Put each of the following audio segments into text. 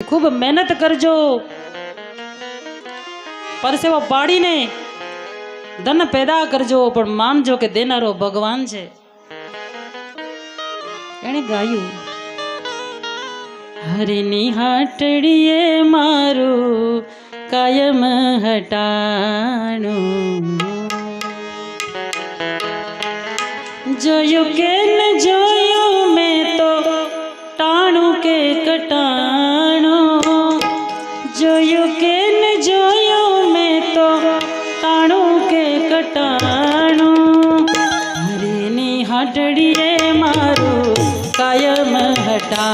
ખૂબ મહેનત કરજો. પરસેવો પાડીને ધન પેદા કરજો, પણ માનજો કે દેનારો ભગવાન છે. એણે ગાયું, હરિની હાટડીએ મારું કાયમ હટાણું. જોયું કે ન જોયું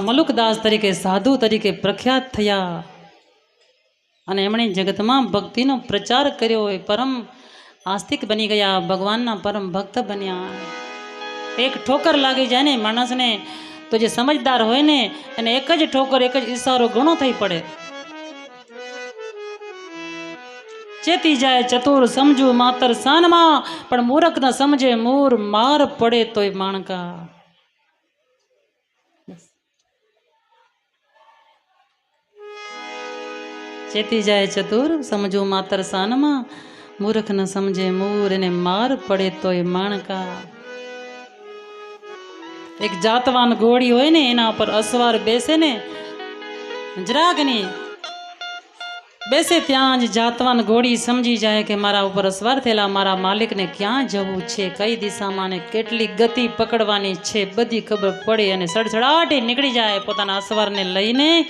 આ મલુકદાસ તરીકે, સાધુ તરીકે પ્રખ્યાત થયા. અને એમણે જગતમાં ભક્તિનો પ્રચાર કર્યો એ પરમ આસ્તિક બની ગયા, ભગવાનના પરમ ભક્ત બન્યા. એક ઠોકર લાગી જાય ને, માણસને તો જે સમજદાર હોય ને, એને એક જ ઠોકર, એક જ ઈશારો ઘણો થઈ પડે. ચેતી જાય, ચતુર સમજુ, માતર સાનમાં, પણ મૂરખ ન સમજે મૂર માર પડે તોય માણકા. ચેતી જાય ચતુર, સમજો માતર સાનમાં. મૂર્ખ ન સમજે મૂર એને માર પડે તોય માણકા. એક જાતવાન ઘોડી હોય ને, એના પર અસવાર બેસે ને, જરાગની બેસે ત્યાં જ જાતવાન ઘોડી સમજી જાય કે મારા ઉપર અસવાર થયેલા, મારા માલિકને ક્યાં જવું છે, કઈ દિશામાં ને કેટલી ગતિ પકડવાની છે, બધી ખબર પડે અને સડસડાટી નીકળી જાય પોતાના અસવારને લઈને.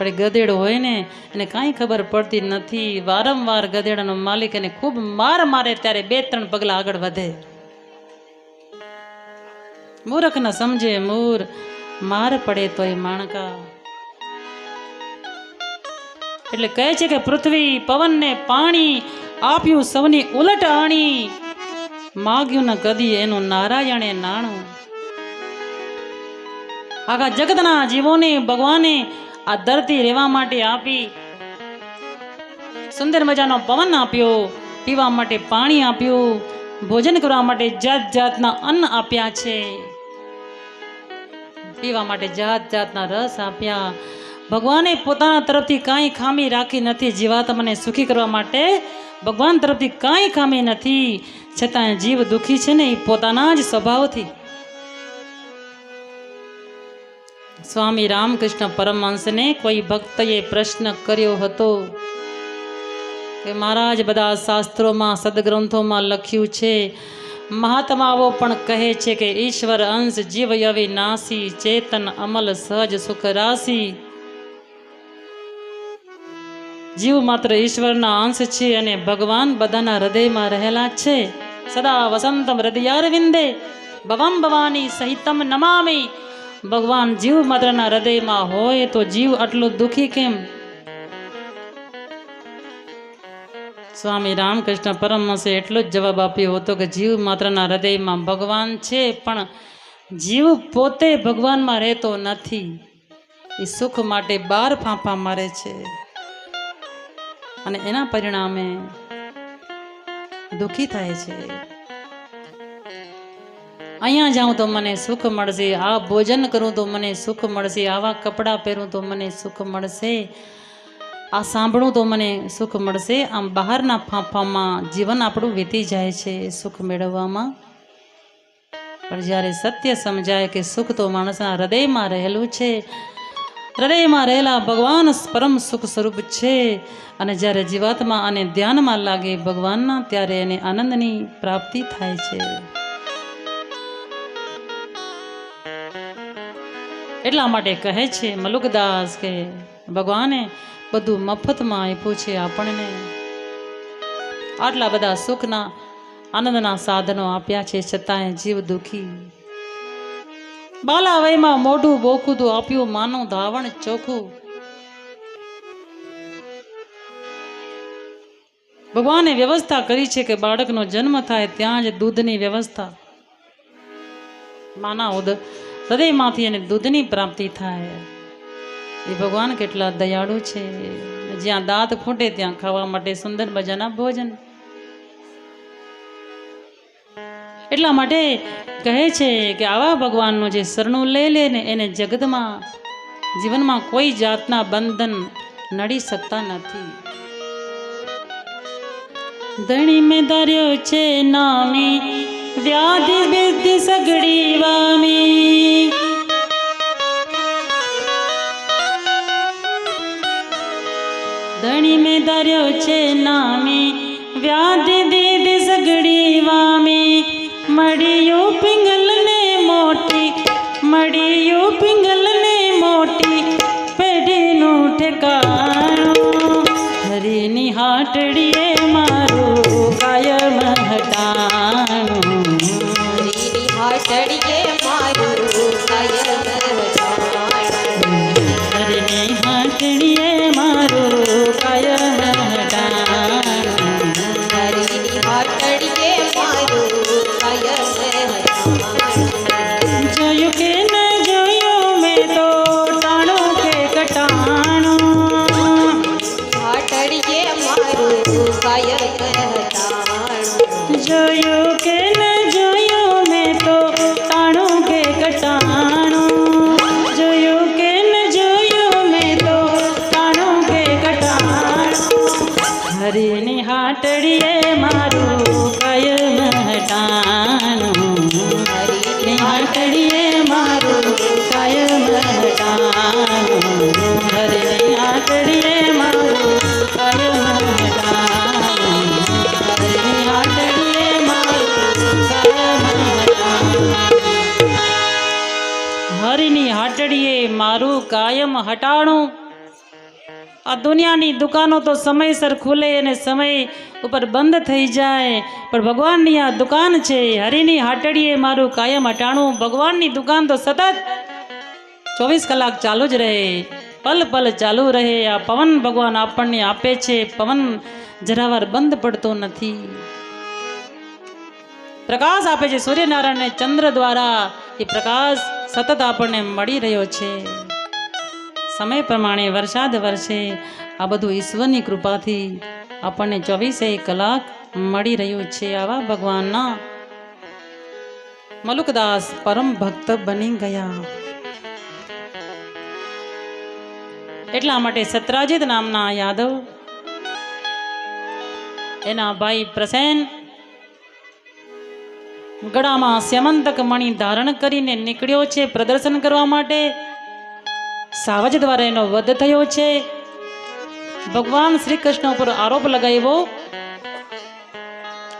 પણ ગધેડો હોય ને, એને કાંઈ ખબર પડતી નથી. વારંવાર ગધેડાનો માલિક એને ખૂબ માર મારે ત્યારે બે ત્રણ પગલા આગળ વધે. મૂરખ ના સમજે, મૂર, માર પડે તોય માણકા. એટલે કહે છે કે પૃથ્વી પવનને પાણી આપ્યું, સૌની ઉલટ આણી. માગ્યું ન કદી એનું નારાયણે નાણું. આખા જગતના જીવોને, ભગવાને આ ધરતી રહેવા માટે આપી સુંદર મજાનો પવન આપ્યો, પીવા માટે પાણી આપ્યું, ભોજન કરવા માટે જાત જાતના અન્ન આપ્યા છે. પીવા માટે જાત જાતના રસ આપ્યા. ભગવાને પોતાના તરફથી કાંઈ ખામી રાખી નથી જીવાત્માને સુખી કરવા માટે ભગવાન તરફથી કાંઈ ખામી નથી. છતાં જીવ દુઃખી છે ને, એ પોતાના જ સ્વભાવથી. સ્વામી રામકૃષ્ણ પરમહંસને કોઈ ભક્તએ પ્રશ્ન કર્યો હતો કે મહારાજ બધા શાસ્ત્રોમાં, સદગ્રંથોમાં લખ્યું છે, મહાત્માઓ પણ કહે છે કે ઈશ્વર અંશ જીવ નાસી, ચેતન અમલ સહજ સુખ રાશી. જીવ માત્ર ઈશ્વરના અંશ છે અને ભગવાન બધાના હૃદયમાં રહેલા છે. સદા વસંતમ હૃદયારવિંદે ભવમ ભવાની સહિતમ નમામી. ભગવાન જીવ માત્રના હૃદયમાં હોય તો જીવ આટલું દુઃખી કેમ? સ્વામી રામકૃષ્ણ પરમહંસે એટલો જ જવાબ આપ્યો હતો કે જીવ માત્રના હૃદયમાં ભગવાન છે, પણ જીવ પોતે ભગવાનમાં રહેતો નથી. એ સુખ માટે બાર ફાંફા મારે છે. અને એના પરિણામે દુઃખી થાય છે. અહીંયા જાઉં તો મને સુખ મળશે, આ ભોજન કરું તો મને સુખ મળશે, આવા કપડાં પહેરું તો મને સુખ મળશે, આ સાંભળું તો મને સુખ મળશે, આમ બહારના ફાંફામાં જીવન આપણું વીતી જાય છે સુખ મેળવવામાં. પણ જ્યારે સત્ય સમજાય કે સુખ તો માણસના હૃદયમાં રહેલું છે, હૃદયમાં રહેલા ભગવાન પરમ સુખ સ્વરૂપ છે, અને જ્યારે જીવાત્મા અને ધ્યાનમાં લાગે ભગવાનના, ત્યારે એને આનંદની પ્રાપ્તિ થાય છે. એટલા માટે કહે છે, મલુકદાસ કે, ભગવાને, બધું મફતમાં આપ્યું છે આપણને. આટલા બધા સુખના, આનંદના સાધનો આપ્યા છે, છતાંય જીવ દુખી. બાલા વયમાં મોઢું બોખું આપ્યું, માનું ધાવણ ચોખ્ખું. ભગવાને વ્યવસ્થા કરી છે કે બાળકનો જન્મ થાય ત્યાં જ દૂધની વ્યવસ્થા. માના ઉદ હૃદયમાંથી એને દૂધની પ્રાપ્તિ થાય. એ ભગવાન કેટલા દયાળુ છે. જ્યાં દાંત ખૂટે ત્યાં ખાવા માટે સુંદર મજાના ભોજન. એટલા માટે કહે છે કે આવા ભગવાનનું જે શરણું લઈ લે ને એને જગતમાં, જીવનમાં કોઈ જાતના બંધન નડી શકતા નથી. ધણી મેં છે નામી બિદ્ધિ સગડી વામી. ધણી મેં ધર્યો છે નામી. વ્યાધિ દીધી સગડી વામી. મળ્યું પિંગલને મોટી, મળ્યું પિંગલને મોટી. પેઢીનું ઠેકાણું. હરીની હાટડીએ મારું હાટડીએ મારું કાયમ હટાણું હરીની હાટડીએ મારું કાયમ હટાણું હરીની હાટડીએ મારું કાયમ હટાણું. હરિની હાટડીએ મારું કાયમ હટાણું. હરિની હાટડીએ મારું કાયમ હટાણું આ દુનિયાની દુકાનો તો સમયસર ખુલે અને સમય ઉપર બંધ થઈ જાય. પણ ભગવાનની આ દુકાન છે, હરિની હાટડીએ મારું કાયમ હટાણું ભગવાનની દુકાન તો સતત ચોવીસ કલાક ચાલુ જ રહે. પલ પલ ચાલુ રહે. આ પવન ભગવાન આપણને આપે છે. પવન જરાવાર બંધ પડતો નથી. પ્રકાશ આપે છે સૂર્યનારાયણને ચંદ્ર દ્વારા. એ પ્રકાશ સતત આપણને મળી રહ્યો છે. સમય પ્રમાણે વરસાદ વરસે. આ બધું ઈશ્વરની કૃપાથી આપણને ચોવીસે કલાક મળી રહ્યું છે આવા ભગવાનના. મલુકદાસ પરમ ભક્ત બની ગયા. એટલા માટે સત્રાજીત નામના યાદવ, એના ભાઈ પ્રસેન, ગળામાં સ્યમંતક મણિ ધારણ કરીને નીકળ્યો છે પ્રદર્શન કરવા માટે. સાવજ દ્વારા એનો વધ થયો છે. ભગવાન શ્રી કૃષ્ણ ઉપર આરોપ લગાવ્યો.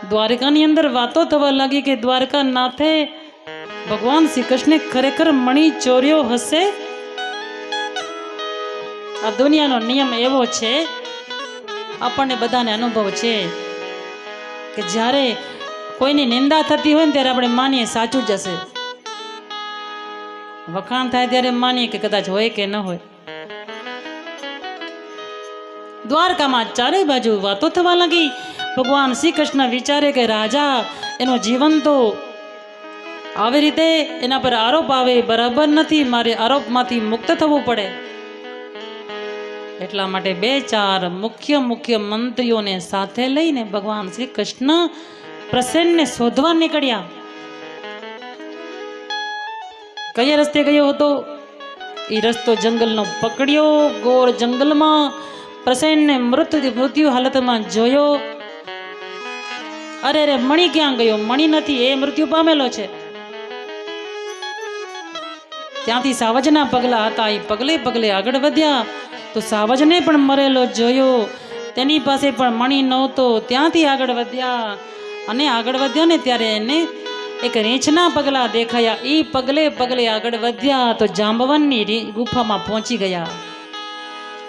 દ્વારકાની અંદર વાતો થવા લાગી કે દ્વારકા નાથે ભગવાન શ્રી કૃષ્ણે ખરેખર મણી ચોર્યો હશે? આ દુનિયાનો નિયમ એવો છે, આપણને બધાને અનુભવ છે કે જ્યારે કોઈની નિંદા થતી હોય ને ત્યારે આપણે માનીએ સાચું જ હશે. વખાણ થાય ત્યારે માનીએ કે કદાચ હોય કે ન હોય. દ્વારકામાં ચારે બાજુ વાતો થવા લાગી. ભગવાન શ્રી કૃષ્ણ વિચારે કે, રાજા, એનું જીવન તો આવી રીતે એના પર આરોપ આવે, બરાબર નથી, મારે આરોપમાંથી મુક્ત થવું પડે. એટલા માટે બે ચાર મુખ્ય મુખ્ય મંત્રીઓને સાથે લઈને ભગવાન શ્રી કૃષ્ણ પ્રસન્નને શોધવા નીકળ્યા. કયા રસ્તે ગયો હતો? એ રસ્તો જંગલનો પકડ્યો, ગોળ જંગલમાં પ્રસેનને મૃત્યુ મૃત્યુ હાલતમાં જોયો. અરે અરે, મણી ક્યાં ગયો? મણી નથી, એ મૃત્યુ પામેલો છે. ત્યાંથી સાવજના પગલા હતા એ પગલે પગલે આગળ વધ્યા, તો સાવજને પણ મરેલો જોયો. તેની પાસે પણ મણી નહોતો, ત્યાંથી આગળ વધ્યા. અને આગળ વધ્યા ને ત્યારે એને એક રીંછના પગલા દેખાયા. એ પગલે પગલે આગળ વધ્યા તો જાંબવનની ગુફામાં પહોંચી ગયા.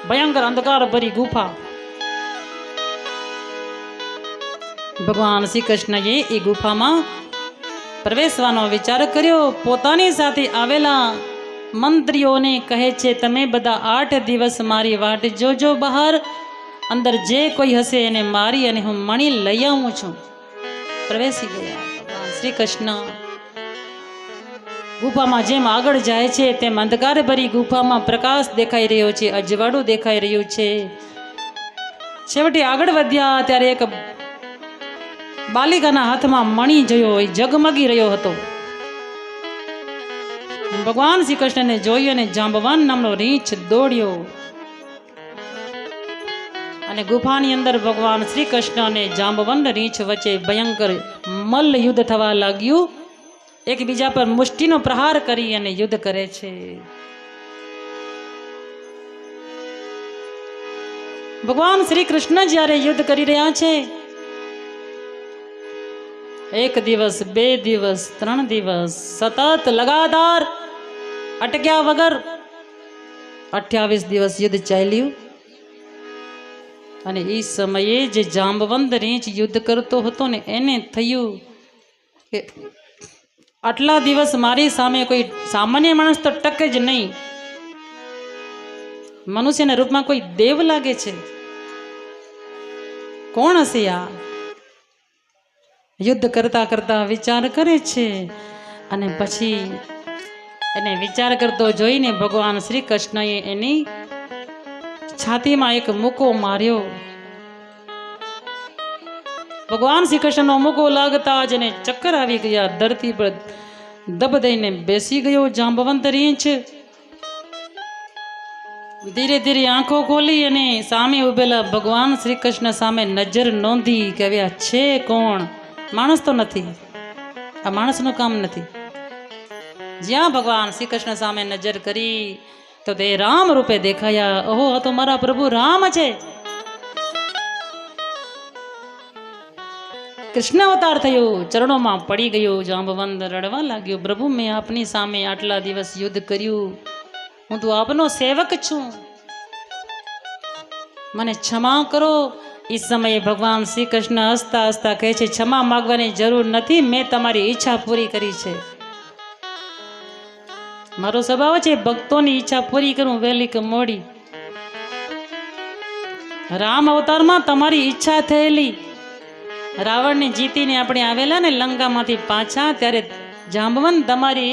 ભયંકર અંધકાર ભરી ગુફા. ભગવાન શ્રી કૃષ્ણએ એ ગુફામાં પ્રવેશવાનો વિચાર કર્યો. પોતાની સાથે આવેલા મંત્રીઓને કહે છે, તમે બધા આઠ દિવસ મારી વાટ જોજો બહાર. અંદર જે કોઈ હશે એને મારી અને હું મણી લઈ આવું છું. પ્રવેશી ગયા. શ્રી કૃષ્ણ ગુફામાં જેમ આગળ જાય છે, તેમ અંધકાર ભરી ગુફામાં પ્રકાશ દેખાઈ રહ્યો છે, અજવાળું દેખાઈ રહ્યું છે. છેવટે આગળ વધ્યા, ત્યારે એક બાલિકાના હાથમાં મણી જોયો એ જગમગી રહ્યો હતો. ભગવાન શ્રી કૃષ્ણને જોઈ અને જાંબવાન નામનો રીંછ દોડ્યો. અને ગુફાની અંદર ભગવાન શ્રી કૃષ્ણ અને રીંછ વચ્ચે ભયંકર મલ્લ યુદ્ધ થવા લાગ્યું. એકબીજા પર મુષ્ટિનો પ્રહાર કરી અને યુદ્ધ કરે છે. ભગવાન શ્રી કૃષ્ણ જ્યારે યુદ્ધ કરી રહ્યા છે, એક દિવસ, બે દિવસ, ત્રણ દિવસ, સતત લગાતાર અટક્યા વગર અઠ્યાવીસ દિવસ યુદ્ધ ચાલ્યું. અને એ સમયે જે જાંબવંત રીંછ યુદ્ધ કરતો હતો ને, એને થયું કે આટલા દિવસ મારી સામે કોઈ સામાન્ય માણસ તો ટકે જ નહીં. મનુષ્યના રૂપમાં કોઈ દેવ લાગે છે? કોણ હશે આ? યુદ્ધ કરતા કરતા વિચાર કરે છે અને પછી એને વિચાર કરતો જોઈને ભગવાન શ્રી કૃષ્ણએ એની છાતીમાં એક મૂકો માર્યો. ભગવાન શ્રી કૃષ્ણનો મૂકો લાગતા જ એને ચક્કર આવી ગયા. ધરતી પર દબ દઈને બેસી ગયો જાંબવંત રીંછ ધીરે ધીરે આંખો ખોલી અને સામે ઉભેલા ભગવાન શ્રી કૃષ્ણ સામે નજર નોંધી કે આ છે કોણ? માણસ તો નથી. આ માણસનું કામ નથી. જ્યાં ભગવાન શ્રી કૃષ્ણ સામે નજર કરી તો તે રામ રૂપે દેખાયા, ઓહો, આ તો મારા પ્રભુ રામ છે. કૃષ્ણ અવતાર થયો, ચરણોમાં પડી ગયો જાંબવંત રડવા લાગ્યો, પ્રભુ, મેં આપની સામે આટલા દિવસ યુદ્ધ કર્યું. હું તો આપનો સેવક છું. મને ક્ષમા કરો. એ સમયે ભગવાન શ્રી કૃષ્ણ હસતા હસતા કહે છે, ક્ષમા માગવાની જરૂર નથી. મેં તમારી ઈચ્છા પૂરી કરી છે. મારો સ્વભાવ છે, ભક્તોની ઈચ્છા પૂરી કરું, વહેલી કે મોડી. રામ અવતારમાં તમારી ઈચ્છા થયેલી. રાવણને જીતીને આપણે આવેલા ને લંકામાંથી પાછા, ત્યારે જાંબવન તમારી